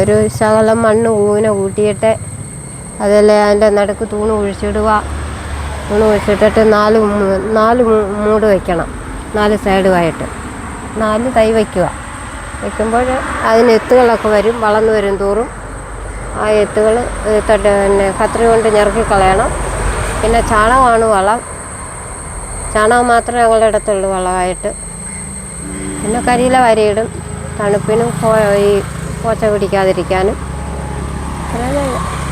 ഒരു ശകലം മണ്ണ് ഊന കൂട്ടിയിട്ട് അതല്ലേ അതിന്റെ നടുക്ക് തൂണ് കുഴിച്ചിടുക തൂണ് കുഴിച്ചിട്ടിട്ട് നാല് നാല് മൂട് വയ്ക്കണം നാല് സൈഡുമായിട്ട് നാല് തൈ വയ്ക്കുക വയ്ക്കുമ്പോൾ അതിന് എത്തുകളൊക്കെ വരും വളർന്നു വരും തോറും. ആ എത്തുകൾ പിന്നെ കത്രി കൊണ്ട് ഞെറുക്കി കളയണം. പിന്നെ ചാണകമാണ് വളം. ചാണകം മാത്രമേ ഞങ്ങളുടെ അടുത്തുള്ളൂ വളമായിട്ട്. പിന്നെ കരിയില വരയിടും. തണുപ്പിനും ഈ പോച്ച പിടിക്കാതിരിക്കാനും.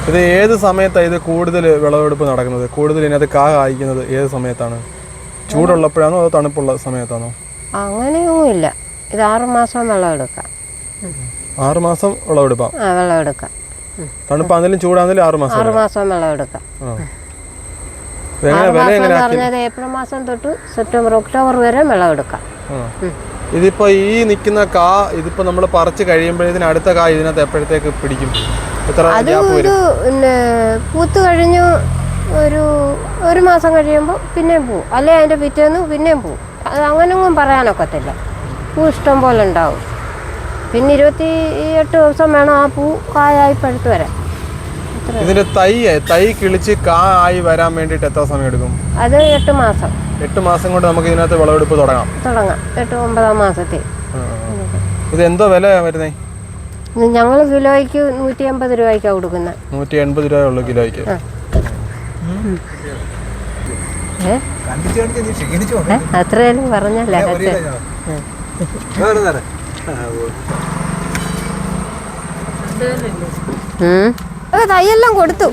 ഇത് ഏത് സമയത്താണ് ഇത് കൂടുതൽ വിളവെടുപ്പ് നടക്കുന്നത്? കൂടുതൽ ഇതിനകത്ത് കാ കായ്ക്കുന്നത് ഏത് സമയത്താണ്? ചൂടുള്ളപ്പോഴാണോ അതോ തണുപ്പുള്ള സമയത്താണോ? അങ്ങനെയൊന്നുമില്ല. ഇത് ആറുമാസം വിളവെടുക്കാം. ആറുമാസം വിളവെടുപ്പാം? ആ വെള്ളം തണുപ്പാണെങ്കിലും ചൂടാണെങ്കിലും ആറ് മാസം ആറ് മാസം വെള്ളം എടുക്കാം ആ. ഇതെങ്ങനെ ആറ് മാസം എങ്ങനെ എന്ന് ആക്കി പറഞ്ഞത് ഏപ്രിൽ മാസം തൊട്ട് സെപ്റ്റംബർ ഒക്ടോബർ വരെ വെള്ളം എടുക്കാം ആ. ഇതിപ്പോ ഈ നിൽക്കുന്ന കാ ഇതിപ്പോ നമ്മൾ പറിച്ച് കഴിയുമ്പോഴത്തേന് അടുത്ത കാ ഇതിനകത്ത് എപ്പോഴത്തേക്ക് പിടിക്കും? എത്ര ഗ്യാപ്പ് വരും? പിന്നെ പൂത്ത് കഴിഞ്ഞു ഒരു ഒരു മാസം കഴിയുമ്പോൾ പിന്നെയും പോവും. അല്ലെ അതിന്റെ പിറ്റേന്ന് പിന്നെയും പോവും. അത് അങ്ങനെയൊന്നും പറയാനൊക്കത്തില്ല. പൂ ഇഷ്ടം പോലെ ഉണ്ടാവും. പിന്നെ ഇരുപത്തി എട്ട് ദിവസം വേണം ആ പൂ കായായി പഴുത്ത് വരാൻ ഇതിന്റെ തൈ തൈ കിളിച്ച് കാ ആയി വരാൻ വേണ്ടിയിട്ട് എത്ര സമയം എടുക്കും? അത് എട്ട് മാസം. എട്ട് മാസം കൊണ്ട് നമുക്ക് ഇതിനകത്ത് വിളവെടുപ്പ് തുടങ്ങാം. തുടങ്ങാം. എട്ട് ഒമ്പതാം ആ. ഇത് എന്തോ വില വരുന്നേ? ഞങ്ങൾ കിലോയ്ക്ക് നൂറ്റി അമ്പത് രൂപയ്ക്കാണ് കൊടുക്കുന്നത് നൂറ്റി എൺപത് രൂപ ഉള്ളു കിലോയ്ക്ക്? അത്രയും പറഞ്ഞല്ല തയ്യെല്ലാം കൊടുത്തു.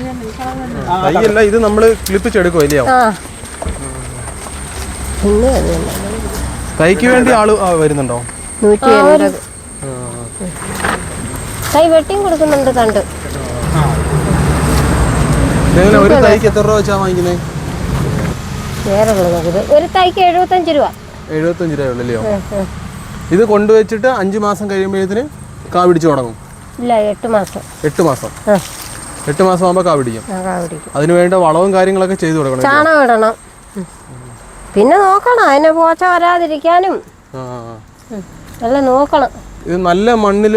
തൈയല്ല ഇത് നമ്മൾ ക്ലിപ്പിച്ചെടുക്കും ഇല്ലയോ? ആ പിന്നെ തൈക്ക് വേണ്ടി ആൾ വരുന്നുണ്ടോ? നൂറ്റി എൺപത് തൈ വെട്ടിയും കൊടുക്കുന്നുണ്ട് കണ്ട്. ഇതെങ്ങനെ ഒരു തൈക്ക് എത്ര രൂപ വെച്ചാ വാങ്ങിക്കുന്നത് വേറെ ഒരു തൈക്ക് എഴുപത്തഞ്ച് രൂപ. എഴുപത്തഞ്ച് രൂപ ഉള്ളല്ലോ ഉം, ഉം. ഇത് കൊണ്ടുവച്ചിട്ട് അഞ്ച് മാസം കഴിയുമ്പോഴത്തിന് കാ പിടിച്ചു തുടങ്ങും. ഇല്ല എട്ട് മാസം. എട്ട് മാസം. എട്ട് മാസം ആകുമ്പോൾ കാ പിടിക്കും. അതിന് വേണ്ട വളവും കാര്യങ്ങളൊക്കെ ചെയ്തു കൊടുക്കണം ചാണകം ഇടണം. പിന്നെ നോക്കണം അതിനെ പോച്ച വരാതിരിക്കാനും. നല്ല. നോക്കണം. ഇത് നല്ല മണ്ണിൽ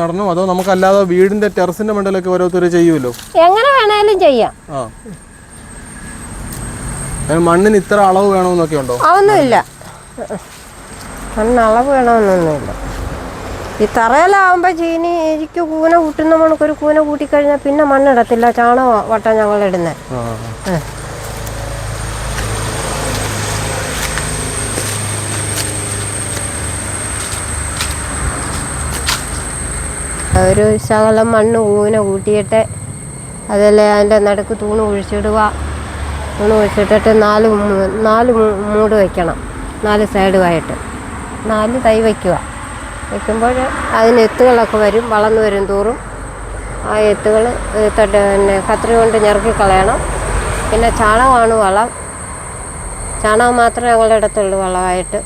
നടണം? അതോ നമുക്കല്ലാതെ വീടിന്റെ ടെറസിന്റെ മണ്ണിലൊക്കെ ഓരോരുത്തർ ചെയ്യുമല്ലോ എങ്ങനെ വേണേലും ചെയ്യാം. മണ്ണിന് ഇത്ര അളവ് വേണമെന്നൊക്കെ ഉണ്ടോ? അതൊന്നുമില്ല. മണ്ണ് അളവ് വേണമെന്നൊന്നുമില്ല ഈ തറയിലാവുമ്പോൾ ചീനി എനിക്ക് കൂന കൂട്ടുന്ന മണക്കൊരു കൂന കൂട്ടിക്കഴിഞ്ഞാൽ പിന്നെ മണ്ണിടത്തില്ല. ചാണകം വട്ടം ഞങ്ങൾ ഇടുന്നത് ഒരു ശകലം മണ്ണ് കൂന കൂട്ടിയിട്ട് അതല്ലേ അതിന്റെ നടുക്ക് തൂണ് കുഴിച്ചിടുക തൂണ് കുഴിച്ചിട്ടിട്ട് നാല് നാല് മൂട് വയ്ക്കണം നാല് സൈഡുമായിട്ട്. നാല് തൈ വയ്ക്കുക വയ്ക്കുമ്പോൾ അതിന് എത്തുകളൊക്കെ വരും വളർന്നു വരും തോറും. ആ എത്തുകൾ തട്ട് പിന്നെ കത്രി കൊണ്ട് ഞെറുക്കി കളയണം. പിന്നെ ചാണകമാണ് വളം. ചാണകം മാത്രമേ ഞങ്ങളുടെ അടുത്തുള്ളൂ വളമായിട്ട്.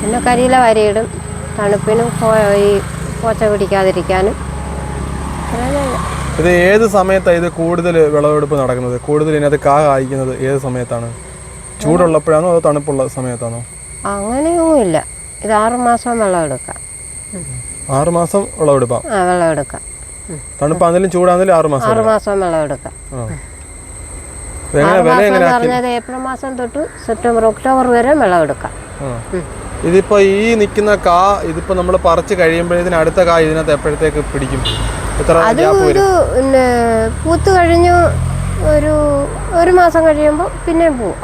പിന്നെ കരിയില വരയിടും. തണുപ്പിനും ഈ പോച്ച പിടിക്കാതിരിക്കാനും. ഇത് ഏത് സമയത്താണ് ഇത് കൂടുതൽ വിളവെടുപ്പ് നടക്കുന്നത്? കൂടുതൽ ഇതിനകത്ത് കാ കായ്ക്കുന്നത് ഏത് സമയത്താണ്? ചൂടുള്ളപ്പോഴാണോ അതോ തണുപ്പുള്ള സമയത്താണോ? അങ്ങനെയൊന്നുമില്ല. ഇത് ആറുമാസം വിളവെടുക്കാം. ആറുമാസം വിളവെടുപ്പാം? ആ വിളവെടുക്കാം. തണുപ്പാണെങ്കിലും ചൂടാണെങ്കിലും ആറുമാസം ആറുമാസം വിളവെടുക്കാം. പറഞ്ഞത് ഏപ്രിൽ മാസം തൊട്ട് സെപ്റ്റംബർ ഒക്ടോബർ വരെ വെള്ളം ആ. ഈ നിൽക്കുന്ന കാ ഇതിപ്പോ നമ്മൾ പറിച്ച് കഴിയുമ്പോഴത്തേന് അടുത്ത കാ ഇതിനകത്ത് എപ്പോഴത്തേക്ക് പിടിക്കും എത്ര ഗ്യാപ്പ് ഒരു വരും പിന്നെ പൂത്ത് കഴിഞ്ഞു ഒരു ഒരു മാസം കഴിയുമ്പോൾ പിന്നെ പോവും